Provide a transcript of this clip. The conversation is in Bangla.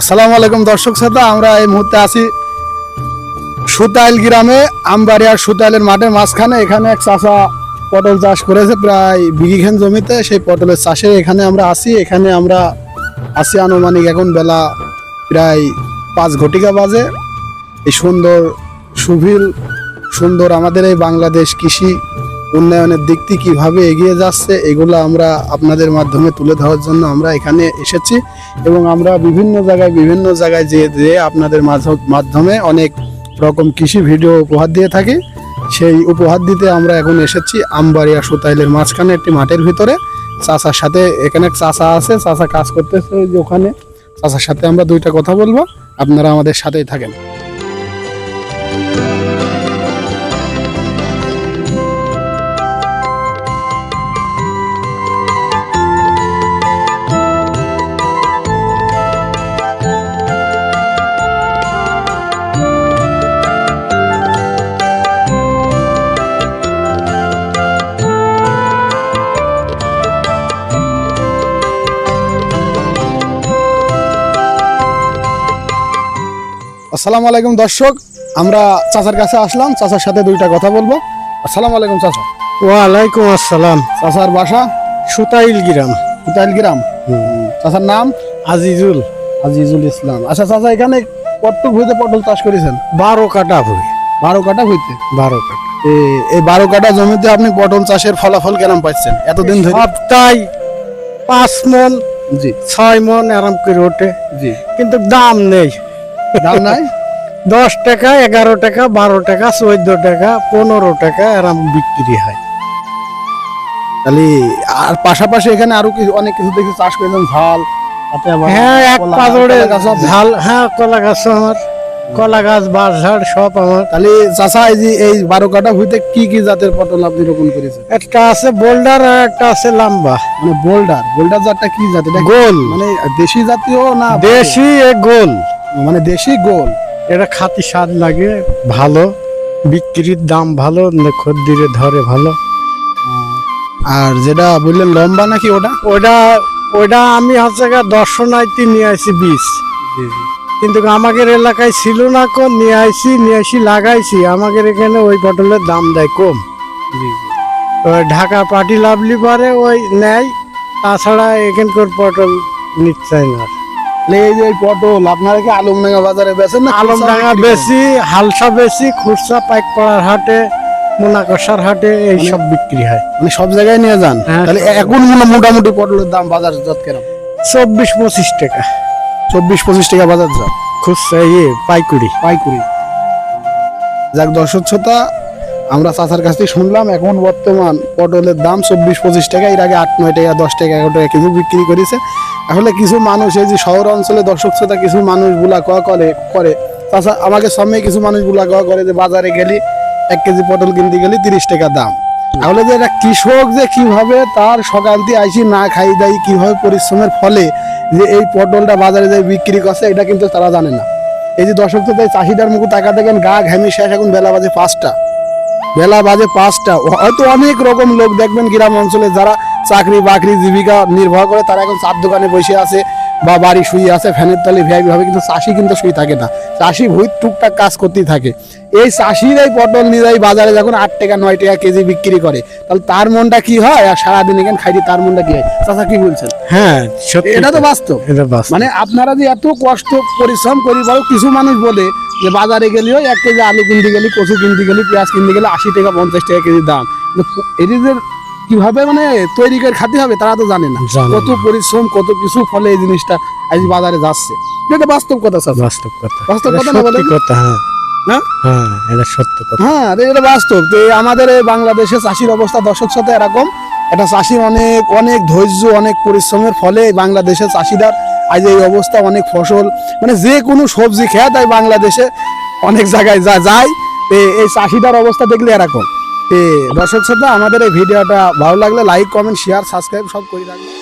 আসসালামু আলাইকুম দর্শক শ্রোতা, আমরা এই মুহূর্তে আছি সুতাইল গ্রামে, আমবাড়িয়ার সুতাইলের মাঠের মাঝখানে। এখানে এক চাষা পটল চাষ করেছে, প্রায় বিঘিখান জমিতে। সেই পটলের চাষে এখানে আমরা আসি এখানে আমরা আসি আনুমানিক এখন বেলা প্রায় পাঁচ ঘটিকা বাজে। এই সুন্দর সুভিল, সুন্দর আমাদের এই বাংলাদেশ কৃষি উন্নয়নের দিকটি কীভাবে এগিয়ে যাচ্ছে, এগুলো আমরা আপনাদের মাধ্যমে তুলে ধরার জন্য আমরা এখানে এসেছি এবং আমরা বিভিন্ন জায়গায় বিভিন্ন জায়গায় যেয়ে যেয়ে আপনাদের মাধ্যমে অনেক রকম কৃষি ভিডিও উপহার দিয়ে থাকি। সেই উপহার দিতে আমরা এখন এসেছি আমবাড়িয়া সুতাইলের মাঝখানে একটি মাঠের ভিতরে। চাচার সাথে এখানে চাচা আছে, চাচা কাজ করতেছে ওখানে। চাচার সাথে আমরা দুইটা কথা বলব, আপনারা আমাদের সাথেই থাকেন। আসসালামু আলাইকুম দর্শক আমরা চাচার কাছে আসলাম চাচার সাথে দুইটা কথা বলব। আসসালামু আলাইকুম চাচা। ওয়ালাইকুম আসসালাম। চাচার বাসা? সুতাইল গ্রাম। সুতাইল গ্রাম। চাচার নাম? আজিজুল। আজিজুল ইসলাম। আচ্ছা চাচা এখানে কত ভুঁইতে পটল চাষ করেছেন? বারো কাটা ভুই। বারো কাটা ভুঁইতে? বারো কাটা। এই বারো কাটা জমিতে আপনি পটল চাষের ফলাফল কেরাম পাচ্ছেন? এতদিন ধরে? সপ্তাহে পাঁচ মন জি। ছয় মন আরাম করে ওঠে। জি। কিন্তু দাম নেই। দাম নাই? দশ টাকা এগারো টাকা বারো টাকা চোদ্দ টাকা পনেরো টাকা আরাম বিক্রি হয়। তাহলে আর পাশাপাশি এখানে আরও কিছু অনেক কিছু দেখি চাষ করেছেন ঝাল হ্যাঁ এক আছে। ঝাল হ্যাঁ কলা গাছ আমার। কলা গাছ বাঁশ ঝাড় সব আমার। তাহলে চাষা এই যে এই বারো কাটা ভুঁইতে কি কি জাতের পটল আপনি রোপণ করেছেন? একটা আছে বোল্ডার আর একটা আছে লাম্বা। মানে বোল্ডার বোল্ডার জাতটা কি জাত? এটা গোল। মানে দেশি জাতীয় না দেশি এ গোল। মানে দেশি গোল। এটা খাতি স্বাদ লাগে ভালো বিক্রির দাম ভালো খদ্দিরে ধরে ভালো। আর যেটা বললেন লম্বা নাকি ওটা? ওটা ওটা আমি হচ্ছে দর্শনার্থী নিয়ে আসি বীজ কিন্তু আমাদের এলাকায় ছিল না কম নিয়ে আসি নিয়ে আসি লাগাইছি। আমাদের এখানে ওই পটলের দাম দেয় কম। ঢাকা পাটি লাভলি পারে ওই নেয়। তাছাড়া এখানকার পটল নিচ্ছে না। এই যে পটল আপনারা কি আলমডাঙ্গা বাজারে বেচেন না আলমডাঙ্গা খুচরা বিক্রি করেন? বেশি হালসা বেশি খুচরা পাইকপাড়ার হাটে মোনাকষার হাটে এই সব বিক্রি হয়। মানে সব জায়গায় নিয়ে যান? হ্যাঁ, তাহলে এখন মনে মোটামুটি পটলের দাম বাজার কেরম? চব্বিশ পঁচিশ টাকা। চব্বিশ পঁচিশ টাকা বাজার খুচরা ইয়ে পাইকুড়ি। পাইকুড়ি। যাক দর্শক শ্রোতা আমরা চাচার কাছ থেকে শুনলাম, এখন বর্তমান পটলের দাম চব্বিশ, পঁচিশ টাকা, এর আগে আট, নয় টাকা, দশ টাকা, এগারো টাকা কেজি বিক্রি করেছে। আসলে কিছু মানুষ, এই যে শহর অঞ্চলে দর্শক শ্রোতা, কিছু মানুষগুলা কয়া করে করে। তাছাড়া আমাকে সামনে কিছু মানুষগুলা কয়া করে যে বাজারে গেলি, এক কেজি পটল কিনতে গেলি, তিরিশ টাকা দাম। তাহলে যে একটা কৃষক যে কীভাবে তার সকাল দিয়ে আইসি না খাই দাই, কীভাবে পরিশ্রমের ফলে যে এই পটলটা বাজারে যায় বিক্রি করছে, এটা কিন্তু তারা জানে না। এই যে দর্শক তো চাহিদার মুখে টাকা দেখেন গা ঘামি শেষ, এখন বেলা বাজে পাঁচটা। বেলা বাজে পাঁচটা। হয়তো অনেক রকম লোক দেখবেন গ্রাম অঞ্চলে যারা চাকরি বাকরি জীবিকা নির্ভর করে তারা এখন চার দোকানে বসে আছে বা বাড়ি শুয়ে আছে ফ্যানের তলে ভিআইপি ভাবে কিন্তু চাষি কিন্তু শুয়ে থাকে না। চাষি ভুই টুকটাক কাজ করতেই থাকে। এই চাষির এই পটল যায় বাজারে যখন আট টাকা নয় টাকা কেজি বিক্রি করে তাহলে তার মনটা কি হয়? আর সারাদিন এখানে খাইতে তার মনটা কি হয়? চাষা কি বলছেন? হ্যাঁ এটা তো বাস্তব। মানে আপনারা যে এত কষ্ট পরিশ্রম করি বলো কিছু মানুষ বলে যে বাজারে গেলেও এক কেজি আলু কিনতে গেলি কচু কিনতে গেলি পেঁয়াজ কিনতে গেলে আশি টাকা পঞ্চাশ টাকা কেজি দাম। কিন্তু এদের কীভাবে মানে তৈরি করে খাতে হবে তারা তো জানে না। কত পরিশ্রম কত কিছু ফলে এই জিনিসটা আজ বাজারে যাচ্ছে। এটা বাস্তব কথা স্যার। বাস্তব কথা। বাস্তব কথা না বলেন? কথা হ্যাঁ। না? হ্যাঁ এটা সত্য কথা। হ্যাঁ এটা বাস্তব। তো আমাদের এই বাংলাদেশে চাষির অবস্থা দর্শক সাথে এরকম। একটা চাষির অনেক অনেক ধৈর্য অনেক পরিশ্রমের ফলে বাংলাদেশের চাষিদার আজ এই অবস্থা, অনেক ফসল মানে যে কোনো সবজি খেয়ে তাই বাংলাদেশে, অনেক জায়গায় যা যায়। এই চাষিদার অবস্থা দেখলে এরকম। দর্শক শ্রোতা, আমাদের এই ভিডিওটা ভালো লাগলে লাইক কমেন্ট শেয়ার সাবস্ক্রাইব সব করে রাখবেন।